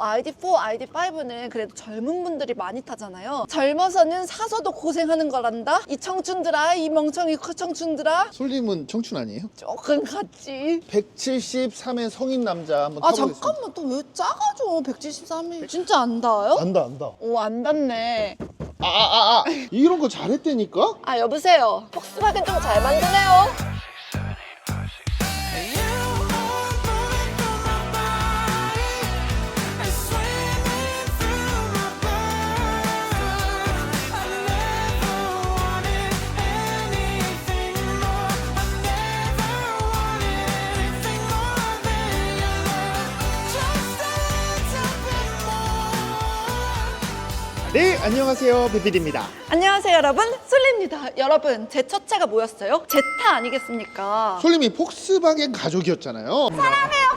ID4, ID5는 그래도 젊은 분들이 많이 타잖아요. 젊어서는 사서도 고생하는 거란다. 이 청춘들아, 이 멍청이 그 청춘들아. 솔님은 청춘 아니에요? 조금 같지. 173의 성인 남자 한번 아 타보겠습니다. 잠깐만 또 왜 작아져 173이 진짜 안 닿아요? 안다 안다. 오 안 닿네 아아아 이런 거 잘했다니까? 아 여보세요 폭스바겐 좀 잘 만드네요 네 안녕하세요 비빌입니다. 안녕하세요 여러분 솔리입니다 여러분 제 첫 차가 뭐였어요? 제타 아니겠습니까? 솔님이 폭스바겐 가족이었잖아요. 폭스바겐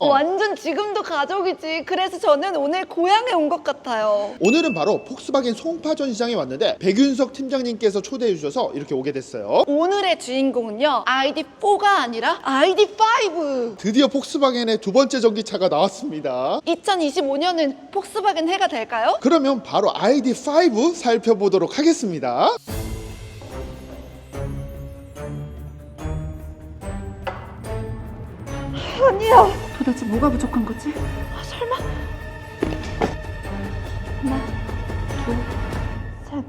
완전 지금도 가족이지 그래서 저는 오늘 고향에 온 것 같아요 오늘은 바로 폭스바겐 송파전 시장에 왔는데 백윤석 팀장님께서 초대해 주셔서 이렇게 오게 됐어요. 오늘의 주인공은요 ID4가 아니라 ID5 드디어 폭스바겐의 두 번째 전기차가 나왔습니다. 2025년은 폭스바겐 해가 될까요? 그러면 바로 ID5 살펴보도록 하겠습니다. 아니야. 도대체 뭐가 부족한 거지? 아, 설마? 하나, 둘, 셋.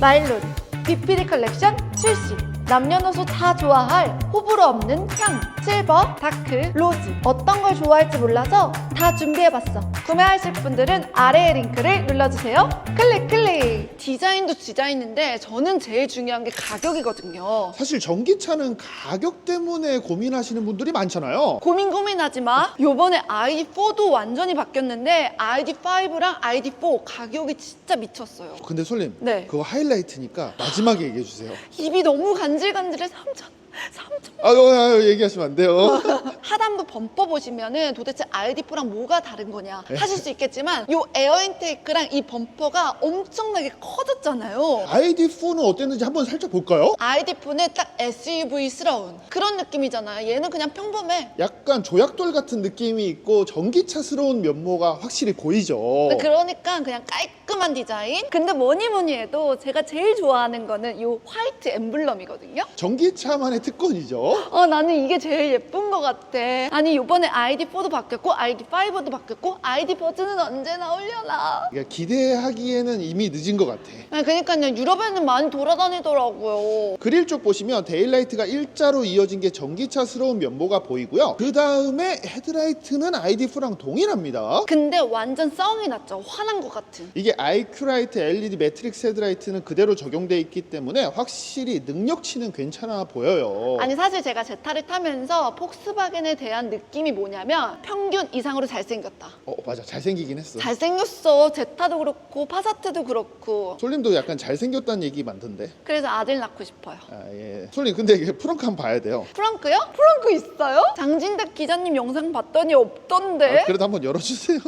마일론 비피리 컬렉션 출시. 남녀노소 다 좋아할 호불호 없는 향, 실버, 다크, 로즈. 어떤 걸 좋아할지 몰라서 다 준비해봤어. 구매하실 분들은 아래의 링크를 눌러주세요. 클릭, 클릭. 디자인도 디자인인데 저는 제일 중요한 게 가격이거든요. 사실 전기차는 가격 때문에 고민하시는 분들이 많잖아요. 고민 고민하지 마. 요번에 ID4도 완전히 바뀌었는데 ID5랑 ID4 가격이 진짜 미쳤어요. 근데 솔님, 네. 그거 하이라이트니까 마지막에 얘기해 주세요. 입이 너무 간질간질해 3천 3천 아유, 아유 얘기하시면 안 돼요. 하단부 범퍼 보시면은 도대체 ID4랑 뭐가 다른 거냐 네. 하실 수 있겠지만 요 에어 인테이크랑 이 범퍼가 엄청나게 커졌잖아요. ID4는 어땠는지 한번 살짝 볼까요? ID4는 딱 SUV스러운 그런 느낌이잖아요. 얘는 그냥 평범해. 약간 조약돌 같은 느낌이 있고 전기차스러운 면모가 확실히 보이죠. 그러니까 그냥 깔끔한 디자인. 근데 뭐니 뭐니 해도 제가 제일 좋아하는 거는 이 화이트 엠블럼이거든요. 전기차만의 특권이죠. 어 나는 이게 제일 예쁜 것 같아. 아니 이번에 ID4도 바뀌었고 ID5도 바뀌었고 ID 버즈는 언제 나오려나? 그러니까 기대하기에는 이미 늦은 것 같아. 아, 그러니까요 유럽에는 많이 돌아다니더라고요. 그릴 쪽 보시면 데일라이트가 일자로 이어진 게 전기차스러운 면모가 보이고요. 그 다음에 헤드라이트는 ID4랑 동일합니다. 근데 완전 썽이 났죠. 화난 것 같은. 이게 IQ라이트 LED 매트릭스 헤드라이트는 그대로 적용돼 있기 때문에 확실히 능력치는 괜찮아 보여요. 아니 사실 제가 제타를 타면서 폭스바겐에 대한 느낌이 뭐냐면 평균 이상으로 잘생겼다. 어 맞아 잘생기긴 했어. 잘생겼어. 제타도 그렇고 파사트도 그렇고. 솔님도 약간 잘생겼다는 얘기 많던데. 그래서 아들 낳고 싶어요. 아 예. 솔님 근데 이게 프렁크 한번 봐야 돼요. 프랑크요? 프랑크 있어요? 장진택 기자님 영상 봤더니 없던데. 아, 그래도 한번 열어주세요.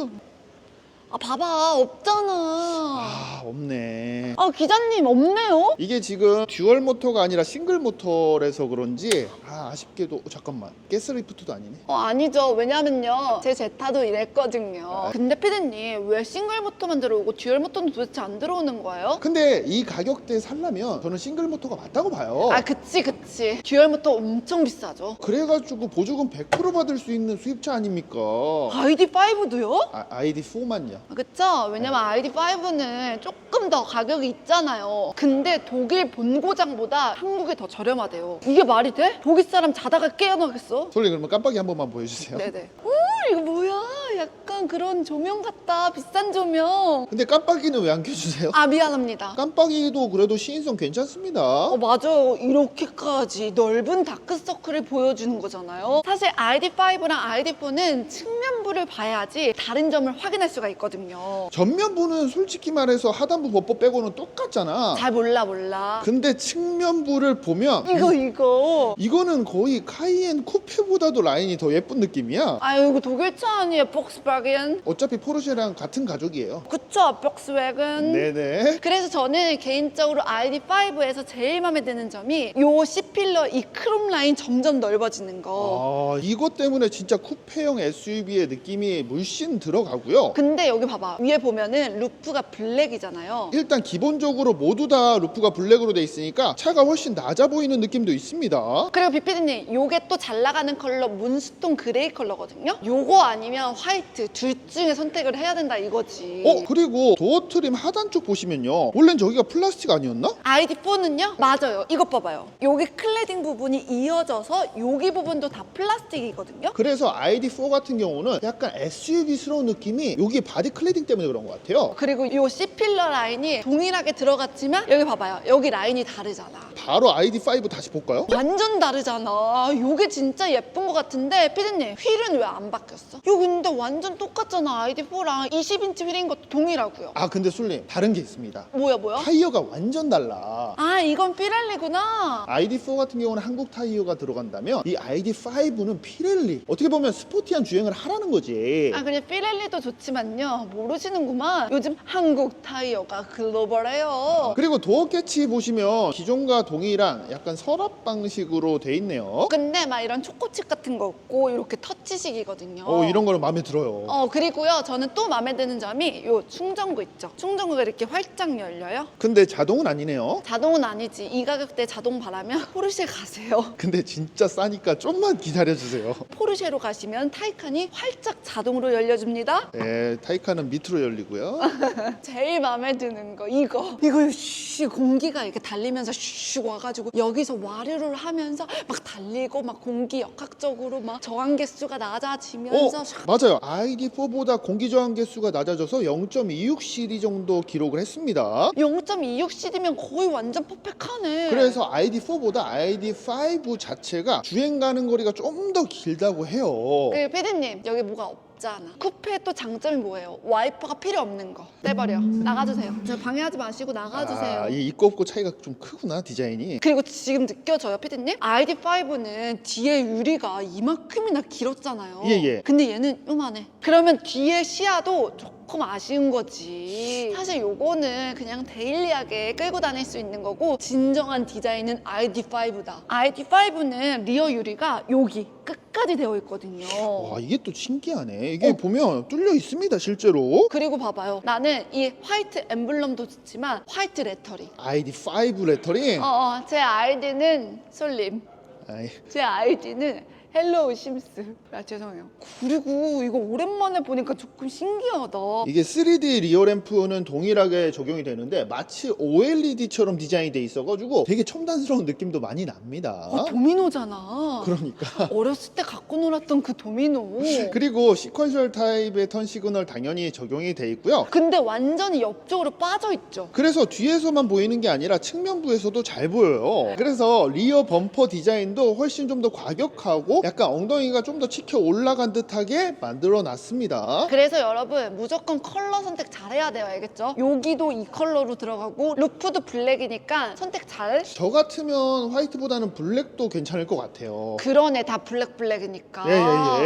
아 봐봐 없잖아. 아 없네. 아 기자님 없네요? 이게 지금 듀얼 모터가 아니라 싱글 모터라서 그런지 아 아쉽게도 어, 잠깐만 가스리프트도 아니네. 어 아니죠 왜냐면요 제 제타도 이랬거든요. 근데 피디님 왜 싱글 모터만 들어오고 듀얼 모터는 도대체 안 들어오는 거예요? 근데 이 가격대에 살려면 저는 싱글 모터가 맞다고 봐요. 아 그치 그치 듀얼 모터 엄청 비싸죠. 그래가지고 보조금 100% 받을 수 있는 수입차 아닙니까? ID5도요? 아, ID4만요. 아, 그쵸? 왜냐면 ID5는 조금 더 가격이 있잖아요. 근데 독일 본고장보다 한국이 더 저렴하대요. 이게 말이 돼? 독일 사람 자다가 깨어나겠어? 솔리 그러면 깜빡이 한 번만 보여주세요. 네네. 오, 이거 뭐야? 약간 그런 조명 같다. 비싼 조명. 근데 깜빡이는 왜 안 켜주세요? 아, 미안합니다. 깜빡이도 그래도 시인성 괜찮습니다. 어, 맞아. 이렇게까지 넓은 다크서클을 보여주는 거잖아요. 사실 ID5랑 ID4는 측면부를 봐야지 다른 점을 확인할 수가 있거든요. 전면부는 솔직히 말해서 하단부 버퍼 빼고는 똑같잖아. 잘 몰라, 몰라. 근데 측면부를 보면 이거, 이거. 이거는 거의 카이엔 쿠페보다도 라인이 더 예쁜 느낌이야. 아유, 이거 독일 차 아니에요, 폭스바겐. 어차피 포르쉐랑 같은 가족이에요. 그쵸, 볼kswagen. 네네. 그래서 저는 개인적으로 ID5에서 제일 마음에 드는 점이 요 C필러 이 크롬 라인 점점 넓어지는 거. 아, 이것 때문에 진짜 쿠페형 SUV의 느낌이 물씬 들어가고요. 근데 여기 봐봐. 위에 보면은 루프가 블랙이잖아요. 일단 기본적으로 모두 다 루프가 블랙으로 돼 있으니까 차가 훨씬 낮아 보이는 느낌도 있습니다. 그리고 비피디님, 요게 또 잘 나가는 컬러 문스톤 그레이 컬러거든요. 요거 아니면 화이트 둘 중에 선택을 해야 된다 이거지. 어 그리고 도어 트림 하단 쪽 보시면요. 원래는 저기가 플라스틱 아니었나? ID4는요? 맞아요. 이것 봐봐요. 여기 클레딩 부분이 이어져서 여기 부분도 다 플라스틱이거든요. 그래서 ID4 같은 경우는 약간 SUV스러운 느낌이 여기 바디 클레딩 때문에 그런 것 같아요. 그리고 이 C필러 라인이 동일하게 들어갔지만 여기 봐봐요. 여기 라인이 다르잖아. 바로 ID5 다시 볼까요? 완전 다르잖아. 요게 진짜 예쁜 것 같은데 피디님 휠은 왜 안 바뀌었어? 요 근데 완전 똑같잖아. ID4랑 20인치 휠인 것도 동일하고요. 아 근데 술님 다른 게 있습니다. 뭐야 뭐야? 타이어가 완전 달라. 아 이건 피렐리구나. ID4 같은 경우는 한국 타이어가 들어간다면 이 ID5는 피렐리 어떻게 보면 스포티한 주행을 하라는 거지 아 그냥 피렐리도 좋지만요. 모르시는구만. 요즘 한국 타이어가 글로벌해요. 그리고 도어 캐치 보시면 기존과 동일한 약간 서랍 방식으로 돼 있네요 근데 막 이런 초코칩 같은 거 없고 이렇게 터치식이거든요. 어 이런 거는 마음에 들어 요 어 그리고요 저는 또 마음에 드는 점이 요 충전구 있죠. 충전구가 이렇게 활짝 열려요. 근데 자동은 아니네요 자동은 아니지. 이 가격대 자동 바라면 포르쉐 가세요. 근데 진짜 싸니까 좀만 기다려주세요 포르쉐로 가시면 타이칸이 활짝 자동으로 열려줍니다. 네 타이칸은 밑으로 열리고요 제일 마음에 드는 거 이거. 이거 쉬 공기가 이렇게 달리면서 슉 와가지고 여기서 와류를 하면서 막 달리고 막 공기 역학적으로 막 저항 개수가 어 낮아지면서 샥 맞아요 ID4보다 공기 저항 개수가 낮아져서 0.26cd 정도 기록을 했습니다 0.26cd면 거의 완전 퍼펙하네. 그래서 ID4보다 ID5 자체가 주행 가는 거리가 좀 더 길다고 해요. 그 피디님 여기 뭐가 없 잖아. 쿠페의 또 장점이 뭐예요? 와이퍼가 필요 없는 거. 떼버려. 나가주세요. 저 방해하지 마시고 나가주세요. 아, 이 있고 없고 차이가 좀 크구나 디자인이. 그리고 지금 느껴져요, 피디님? ID5는 뒤에 유리가 이만큼이나 길었잖아요. 예, 예. 근데 얘는 요만해. 그러면 뒤에 시야도 조금 아쉬운 거지. 사실 요거는 그냥 데일리하게 끌고 다닐 수 있는 거고 진정한 디자인은 ID5다. ID5는 리어 유리가 여기 끝까지 되어 있거든요. 와 이게 또 신기하네. 이게 보면 뚫려 있습니다 실제로. 그리고 봐봐요. 나는 이 화이트 엠블럼도 좋지만 화이트 레터링. ID5 레터링. 어, 어, 제 아이디는 솔림. 아이, 제 아이디는 헬로우 심스. 아 죄송해요. 그리고 이거 오랜만에 보니까 조금 신기하다. 이게 3D 리어 램프는 동일하게 적용이 되는데 마치 OLED처럼 디자인이 돼 있어가지고 되게 첨단스러운 느낌도 많이 납니다. 어, 도미노잖아. 그러니까. 어렸을 때 갖고 놀았던 그 도미노. 그리고 시퀀셜 타입의 턴 시그널 당연히 적용이 돼 있고요. 근데 완전히 옆쪽으로 빠져 있죠. 그래서 뒤에서만 보이는 게 아니라 측면부에서도 잘 보여요. 그래서 리어 범퍼 디자인도 훨씬 좀 더 과격하고 약간 엉덩이가 좀 더 치켜 올라간 듯하게 만들어 놨습니다. 그래서 여러분 무조건 컬러 선택 잘해야 돼요, 알겠죠? 여기도 이 컬러로 들어가고 루프도 블랙이니까 선택 잘. 저 같으면 화이트보다는 블랙도 괜찮을 것 같아요. 그러네 다 블랙 블랙이니까. 예,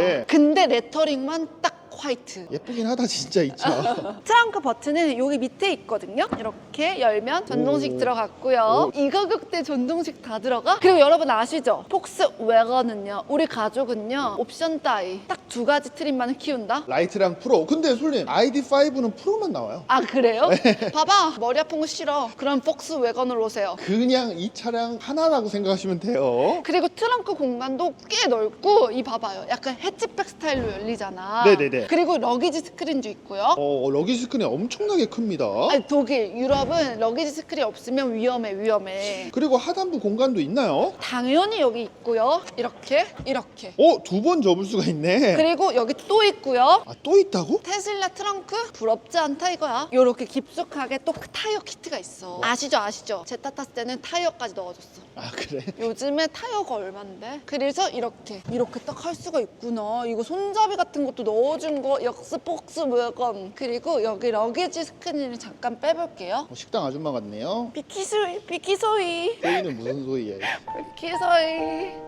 예, 예. 근데 레터링만 딱 화이트. 예쁘긴 하다 진짜 이 차. 트렁크 버튼은 여기 밑에 있거든요. 이렇게 열면 전동식 오. 들어갔고요. 이 가격대 전동식 다 들어가? 그리고 여러분 아시죠? 폭스웨건은요. 우리 가족은요. 옵션 따위 딱 두 가지 트림만을 키운다. 라이트랑 프로. 근데 솔님 ID5는 프로만 나와요. 아 그래요? 네. 봐봐 머리 아픈 거 싫어. 그럼 폭스 웨건으로 오세요. 그냥 이 차량 하나라고 생각하시면 돼요. 그리고 트렁크 공간도 꽤 넓고 이 봐봐요. 약간 해치백 스타일로 열리잖아. 네네네. 그리고 러기지 스크린도 있고요. 어, 러기지 스크린이 엄청나게 큽니다. 아니 독일, 유럽은 러기지 스크린 없으면 위험해, 위험해. 그리고 하단부 공간도 있나요? 당연히 여기 있고요. 이렇게, 이렇게. 어, 두 번 접을 수가 있네. 그리고 여기 또 있고요. 아, 또 있다고? 테슬라 트렁크 부럽지 않다 이거야. 요렇게 깊숙하게 또그 타이어 키트가 있어. 아시죠, 아시죠? 제타 탔을 때는 타이어까지 넣어줬어. 아, 그래? 요즘에 타이어가 얼만데? 그래서 이렇게 이렇게 딱 할 수가 있구나. 이거 손잡이 같은 것도 넣어준 거 역스 폭스 물건. 그리고 여기 러게지 스크린을 잠깐 빼볼게요. 어, 식당 아줌마 같네요. 비키소이, 비키소이, 소희는 무슨 소리예요? 비키소이.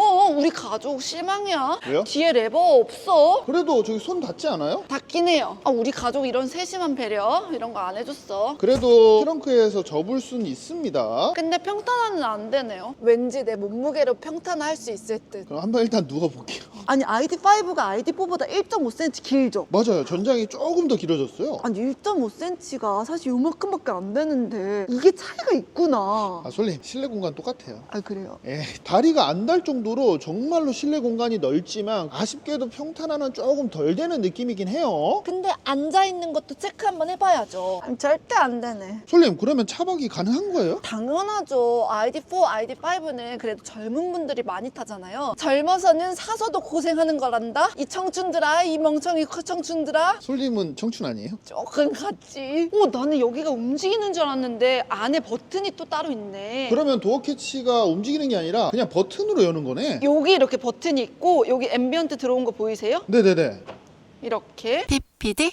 어, 우리 가족 실망이야. 왜요? 뒤에 레버 없어. 그래도 저기 손 닿지 않아요? 닿긴 해요. 아, 우리 가족 이런 세심한 배려 이런 거 안 해줬어. 그래도 트렁크에서 접을 수는 있습니다. 근데 평탄화는 안 되네요. 왠지 내 몸무게로 평탄화할 수 있을 듯. 그럼 한번 일단 누워볼게요. 아니 ID5가 ID4보다 1.5cm 길죠? 맞아요. 전장이 조금 더 길어졌어요. 아니 1.5cm가 사실 요만큼밖에 안 되는데 이게 차이가 있구나. 아, 솔님 실내 공간 똑같아요. 아 그래요? 에 다리가 안 닿을 정도로 정말로 실내 공간이 넓지만 아쉽게도 평탄화는 조금 덜 되는 느낌이긴 해요. 근데 앉아 있는 것도 체크 한번 해봐야죠. 절대 안 되네. 솔님 그러면 차박이 가능한 거예요? 당연하죠. ID4, ID5는 그래도 젊은 분들이 많이 타잖아요. 젊어서는 사서도 고생하는 거란다. 이 청춘들아, 이 멍청이 청춘들아. 솔님은 청춘 아니에요? 조금 같지. 오, 나는 여기가 움직이는 줄 알았는데 안에 버튼이 또 따로 있네. 그러면 도어 캐치가 움직이는 게 아니라 그냥 버튼으로 여는 거네. 여기 이렇게 버튼이 있고 여기 앰비언트 들어온 거 보이세요? 네네네. 이렇게. PPD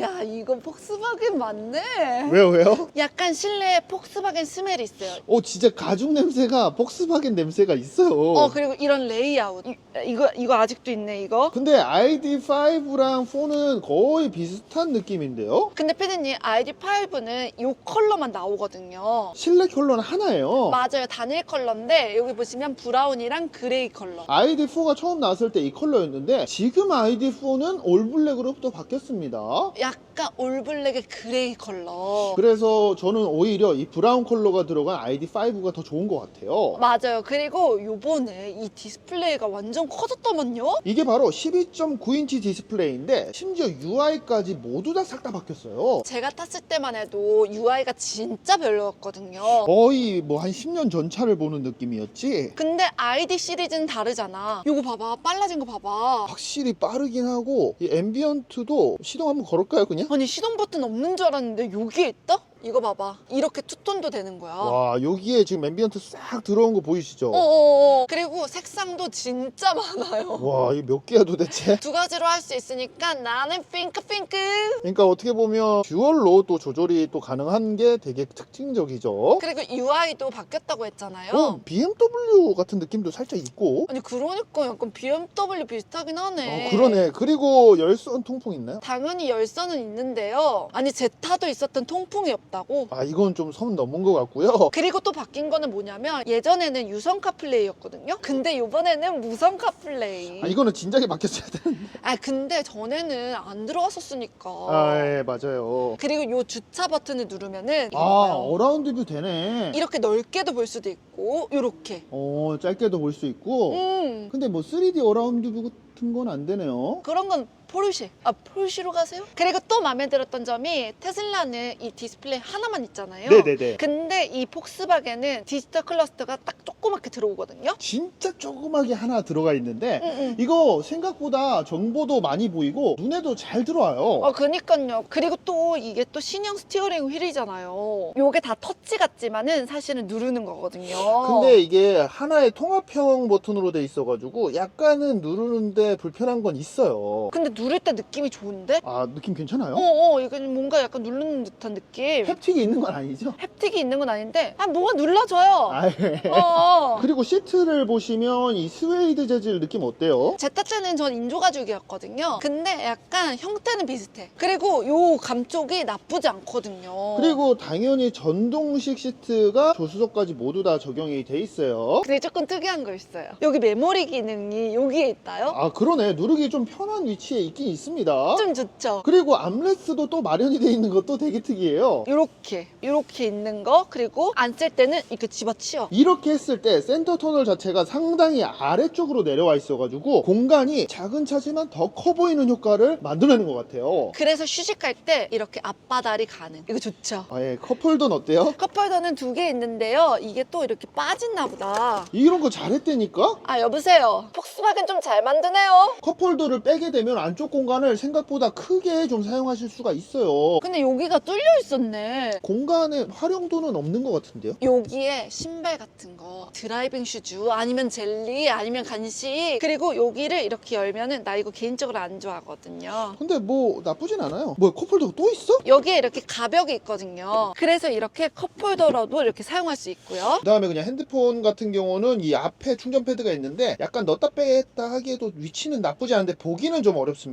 야, 이거 폭스바겐 맞네. 왜요 왜요? 약간 실내에 폭스바겐 스멜이 있어요. 어 진짜 가죽 냄새가 폭스바겐 냄새가 있어요. 어, 그리고 이런 레이아웃. 이, 이거 이거 아직도 있네, 이거. 근데 ID5랑 4는 거의 비슷한 느낌인데요? 근데 피디님 ID5는 이 컬러만 나오거든요. 실내 컬러는 하나예요. 맞아요. 단일 컬러인데 여기 보시면 브라운이랑 그레이 컬러. ID4가 처음 나왔을 때 이 컬러였는데 지금 ID4는 올블랙으로 또 바뀌었습니다. 약간 올블랙의 그레이 컬러. 그래서 저는 오히려 이 브라운 컬러가 들어간 ID5가 더 좋은 것 같아요. 맞아요. 그리고 요번에 이 디스플레이가 완전 커졌더만요. 이게 바로 12.9인치 디스플레이인데 심지어 UI까지 모두 다 싹 다 바뀌었어요. 제가 탔을 때만 해도 UI가 진짜 별로였거든요. 거의 뭐 한 10년 전 차를 보는 느낌이었지. 근데 ID 시리즈는 다르잖아. 요거 봐봐. 빨라진 거 봐봐. 확실히 빠르긴 하고 이 앰비언트도 시동 한번 걸을까요 그냥? 아니 시동 버튼 없는 줄 알았는데 여기에 있다? 이거 봐봐. 이렇게 투톤도 되는 거야. 와 여기에 지금 앰비언트 싹 들어온 거 보이시죠? 어어어. 그리고 색상도 진짜 많아요. 와 이게 몇 개야 도대체? 두 가지로 할 수 있으니까 나는 핑크 핑크. 그러니까 어떻게 보면 듀얼로 또 조절이 또 가능한 게 되게 특징적이죠. 그리고 UI도 바뀌었다고 했잖아요. 어, BMW 같은 느낌도 살짝 있고. 아니 그러니까 약간 BMW 비슷하긴 하네. 어, 그러네. 그리고 열선 통풍 있나요? 당연히 열선은 있는데요. 아니 제타도 있었던 통풍이 없 다고. 아 이건 좀 선 넘은 것 같고요. 그리고 또 바뀐 거는 뭐냐면 예전에는 유성 카플레이였거든요. 근데 이번에는 무성 카플레이. 아, 이거는 진작에 바뀌었어야 되는데. 아 근데 전에는 안 들어갔었으니까. 아, 예, 맞아요. 그리고 요 주차 버튼을 누르면은 아. 어라운드 뷰 되네. 이렇게 넓게도 볼 수도 있고 요렇게. 어, 짧게도 볼 수 있고. 음. 근데 뭐 3D 어라운드 뷰 같은 건 안 되네요. 그런 건 포르쉐. 아, 포르쉐로 가세요? 그리고 또 마음에 들었던 점이 테슬라는 이 디스플레이 하나만 있잖아요. 네네네. 근데 이 폭스바겐은 디지털 클러스터가 딱 조그맣게 들어오거든요. 진짜 조그맣게 하나 들어가 있는데 응, 응. 이거 생각보다 정보도 많이 보이고 눈에도 잘 들어와요. 어, 그니까요. 그리고 또 이게 또 신형 스티어링 휠이잖아요. 요게 다 터치 같지만은 사실은 누르는 거거든요. 근데 이게 하나의 통합형 버튼으로 돼 있어가지고 약간은 누르는데 불편한 건 있어요. 근데 누를 때 느낌이 좋은데? 아 느낌 괜찮아요? 어, 어, 이건 뭔가 약간 누르는 듯한 느낌. 햅틱이 있는 건 아니죠? 햅틱이 있는 건 아닌데, 아, 뭐가 눌러줘요. 아, 예. 어, 어. 그리고 시트를 보시면 이 스웨이드 재질 느낌 어때요? 제타 때는 전 인조 가죽이었거든요. 근데 약간 형태는 비슷해. 그리고 요 감쪽이 나쁘지 않거든요. 그리고 당연히 전동식 시트가 조수석까지 모두 다 적용이 돼 있어요. 근데 조금 특이한 거 있어요. 여기 메모리 기능이 여기에 있다요? 아 그러네 누르기 좀 편한 위치에 있긴 있습니다. 좀 좋죠? 그리고 암레스도 또 마련이 돼 있는 것도 되게 특이해요. 요렇게 요렇게 있는 거 그리고 안 쓸 때는 이렇게 집어치워 이렇게 했을 때 센터 터널 자체가 상당히 아래쪽으로 내려와 있어가지고 공간이 작은 차지만 더 커 보이는 효과를 만들어내는 것 같아요. 그래서 휴식할 때 이렇게 앞바다리 가능 이거 좋죠? 아, 예, 컵홀더는 어때요? 컵홀더는 두 개 있는데요 이게 또 이렇게 빠진나 보다 이런 거 잘했다니까? 아 여보세요 폭스바겐 좀 잘 만드네요 컵홀더를 빼게 되면 안 안쪽 공간을 생각보다 크게 좀 사용하실 수가 있어요. 근데 여기가 뚫려 있었네. 공간의 활용도는 없는 것 같은데요? 여기에 신발 같은 거, 드라이빙 슈즈, 아니면 젤리, 아니면 간식, 그리고 여기를 이렇게 열면은 나 이거 개인적으로 안 좋아하거든요. 근데 뭐 나쁘진 않아요. 뭐야 컵홀더가 또 있어? 여기에 이렇게 가벽이 있거든요. 그래서 이렇게 컵홀더로도 이렇게 사용할 수 있고요. 그다음에 그냥 핸드폰 같은 경우는 이 앞에 충전 패드가 있는데 약간 넣었다 뺐다 하기에도 위치는 나쁘지 않은데 보기는 좀 어렵습니다.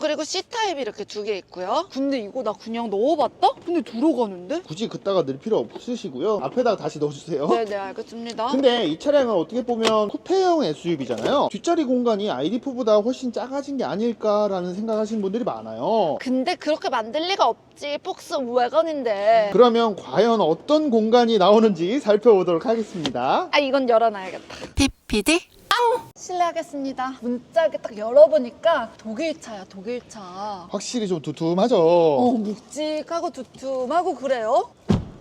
그리고 C타입이 이렇게 두 개 있고요. 근데 이거 나 그냥 넣어봤다? 근데 들어가는데? 굳이 그따가 넣을 필요 없으시고요. 앞에다가 다시 넣어주세요. 네네 알겠습니다. 근데 이 차량은 어떻게 보면 쿠페형 SUV잖아요. 뒷자리 공간이 ID4보다 훨씬 작아진 게 아닐까라는 생각하시는 분들이 많아요. 근데 그렇게 만들 리가 없지. 폭스 외건인데. 그러면 과연 어떤 공간이 나오는지 살펴보도록 하겠습니다. 아 이건 열어놔야겠다. PPD 실례하겠습니다. 문자 이렇게 딱 열어보니까 독일차야 독일차. 확실히 좀 두툼하죠? 어 묵직하고 두툼하고 그래요?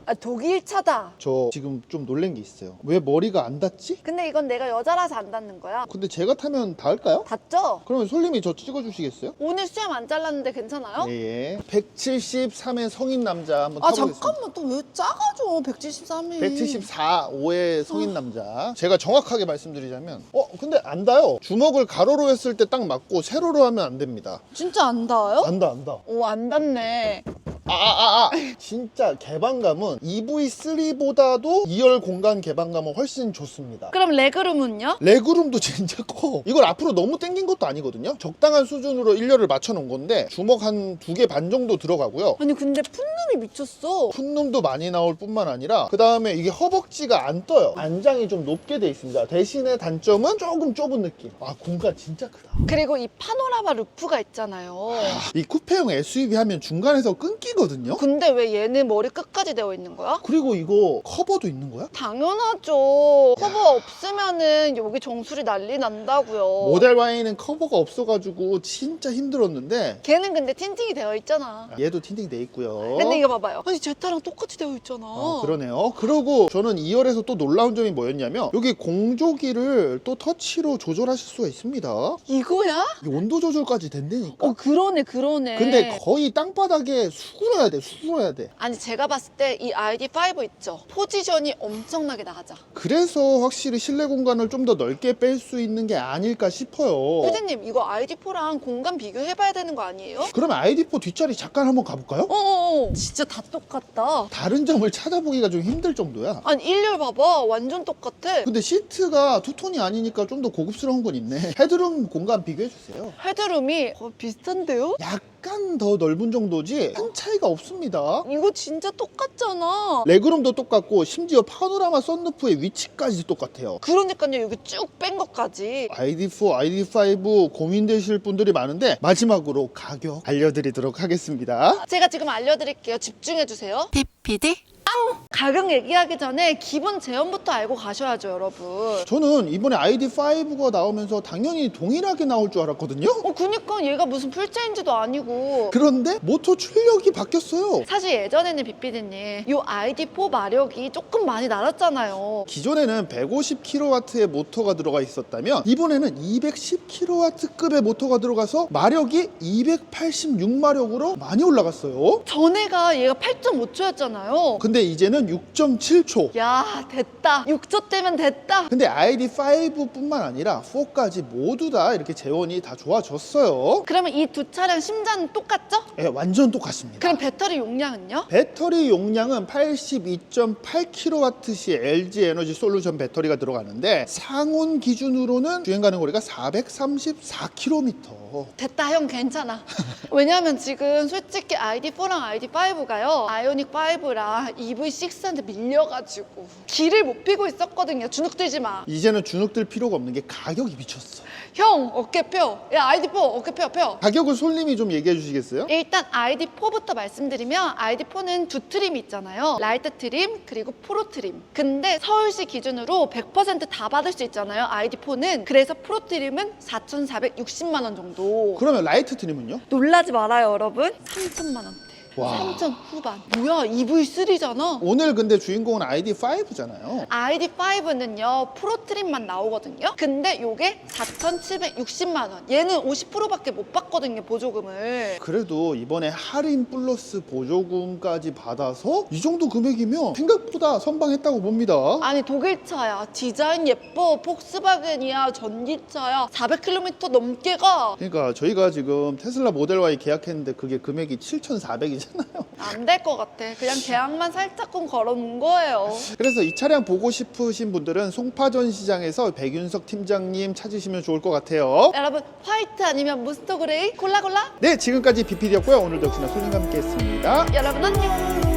아 독일 차다. 저 지금 좀 놀란 게 있어요. 왜 머리가 안 닿지? 근데 이건 내가 여자라서 안 닿는 거야. 근데 제가 타면 닿을까요? 닿죠? 그러면 솔님이 저 찍어주시겠어요? 오늘 수염 안 잘랐는데 괜찮아요? 예. 173의 성인 남자 한번 아 타보겠습니다. 잠깐만 또 왜 작아져 173이 174, 5의 성인 남자. 제가 정확하게 말씀드리자면, 어, 근데 안 닿아요. 주먹을 가로로 했을 때 딱 맞고 세로로 하면 안 됩니다. 진짜 안 닿아요? 안 닿아, 안 닿아. 오안 닿네 아, 아, 아. 진짜 개방감은 EV3보다도 2열 공간 개방감은 훨씬 좋습니다. 그럼 레그룸은요? 레그룸도 진짜 커. 이걸 앞으로 너무 당긴 것도 아니거든요. 적당한 수준으로 1열을 맞춰 놓은 건데 주먹 한 두 개 반 정도 들어가고요. 아니 근데 풋룸이 미쳤어 풋룸도 많이 나올 뿐만 아니라 그 다음에 이게 허벅지가 안 떠요. 안장이 좀 높게 돼 있습니다. 대신에 단점은 조금 좁은 느낌. 아 공간 진짜 크다. 그리고 이 파노라마 루프가 있잖아요 이 쿠페형 SUV 하면 중간에서 끊기 거든요. 근데 왜 얘는 머리 끝까지 되어 있는 거야? 그리고 이거 커버도 있는 거야? 당연하죠 커버 없으면은 여기 정수리 난리 난다고요 모델 Y는 커버가 없어가지고 진짜 힘들었는데 걔는 근데 틴팅이 되어 있잖아 얘도 틴팅 돼 있고요. 근데 이거 봐봐요 아니 제타랑 똑같이 되어 있잖아 어, 그러네요. 그리고 저는 2열에서 또 놀라운 점이 뭐였냐면 여기 공조기를 또 터치로 조절하실 수가 있습니다. 이거야? 이 온도 조절까지 된다니까. 어 그러네 그러네 근데 거의 땅바닥에 수 그러야 돼, 수그러야 돼. 아니 제가 봤을 때 이 ID5 있죠 포지션이 엄청나게 나가자 그래서 확실히 실내 공간을 좀 더 넓게 뺄 수 있는 게 아닐까 싶어요. 피디님 이거 ID4랑 공간 비교해봐야 되는 거 아니에요? 그러면 ID4 뒷자리 잠깐 한번 가볼까요? 어어어 진짜 다 똑같다 다른 점을 찾아보기가 좀 힘들 정도야. 아니 1열 봐봐 완전 똑같아 근데 시트가 투톤이 아니니까 좀 더 고급스러운 건 있네. 헤드룸 공간 비교해 주세요. 헤드룸이 어, 비슷한데요? 약간 더 넓은 정도지? 큰 차이가 없습니다. 이거 진짜 똑같잖아. 레그룸도 똑같고 심지어 파노라마 썬루프의 위치까지 똑같아요. 그러니까요. 여기 쭉 뺀 것까지. ID4, ID5 고민되실 분들이 많은데 마지막으로 가격 알려드리도록 하겠습니다. 제가 지금 알려드릴게요. 집중해주세요 PPD 가격 얘기하기 전에 기본 제형부터 알고 가셔야죠 여러분 저는 이번에 ID5가 나오면서 당연히 동일하게 나올 줄 알았거든요. 어 그니까 얘가 무슨 풀체인지도 아니고 그런데 모터 출력이 바뀌었어요. 사실 예전에는 빅피디님 이 ID4 마력이 조금 많이 날았잖아요 기존에는 150kW의 모터가 들어가 있었다면 이번에는 210kW급의 모터가 들어가서 마력이 286마력으로 많이 올라갔어요. 전에가 얘가 8.5초였잖아요 근데 이제는 6.7초. 야 됐다 6초 때면 됐다 근데 ID5뿐만 아니라 4까지 모두 다 이렇게 재원이 다 좋아졌어요. 그러면 이 두 차량 심장은 똑같죠? 예, 완전 똑같습니다. 그럼 배터리 용량은요? 배터리 용량은 82.8kWh LG 에너지 솔루션 배터리가 들어가는데 상온 기준으로는 주행 가능 거리가 434km. 됐다 형 괜찮아. 왜냐면 지금 솔직히 ID4랑 ID5가요 아이오닉 5랑 EV6한테 밀려가지고 길을 못 피고 있었거든요. 주눅 들지 마형 이제는 주눅 들 필요가 없는 게 가격이 미쳤어. 어깨 펴야 ID4 어깨 펴펴 가격을 솔님이 좀 얘기해 주시겠어요? 일단 ID4부터 말씀드리면 ID4는 두 트림이 있잖아요. 라이트 트림 그리고 프로 트림. 근데 서울시 기준으로 100%다 받을 수 있잖아요. ID4는 그래서 프로 트림은 4,460만 원 정도. 그러면 라이트 트림은요? 놀라지 말아요, 여러분. 3천만 원대. 와. 3천 후반. 뭐야, EV3잖아. 오늘 근데 주인공은 ID5잖아요. ID5는요 프로트림만 나오거든요 근데 요게 4,760만 원 얘는 50%밖에 못 받거든요 보조금을 그래도 이번에 할인 플러스 보조금까지 받아서 이 정도 금액이면 생각보다 선방했다고 봅니다. 아니 독일차야 디자인 예뻐 폭스바겐이야 전기차야 400km 넘게 가 그러니까 저희가 지금 테슬라 모델 Y 계약했는데 그게 금액이 7,400이잖아요. 안 될 것 같아 그냥 계약만 살짝쿵 걸어놓은 거예요 그래서 이 차량 보고 싶으신 분들은 송파전 시장에서 백윤석 팀장님 찾으시면 좋을 것 같아요. 여러분 화이트 아니면 무스터 그레이 골라 골라 네, 지금까지 BPD였고요. 오늘도 역시나 손님과 함께 했습니다. 여러분 안녕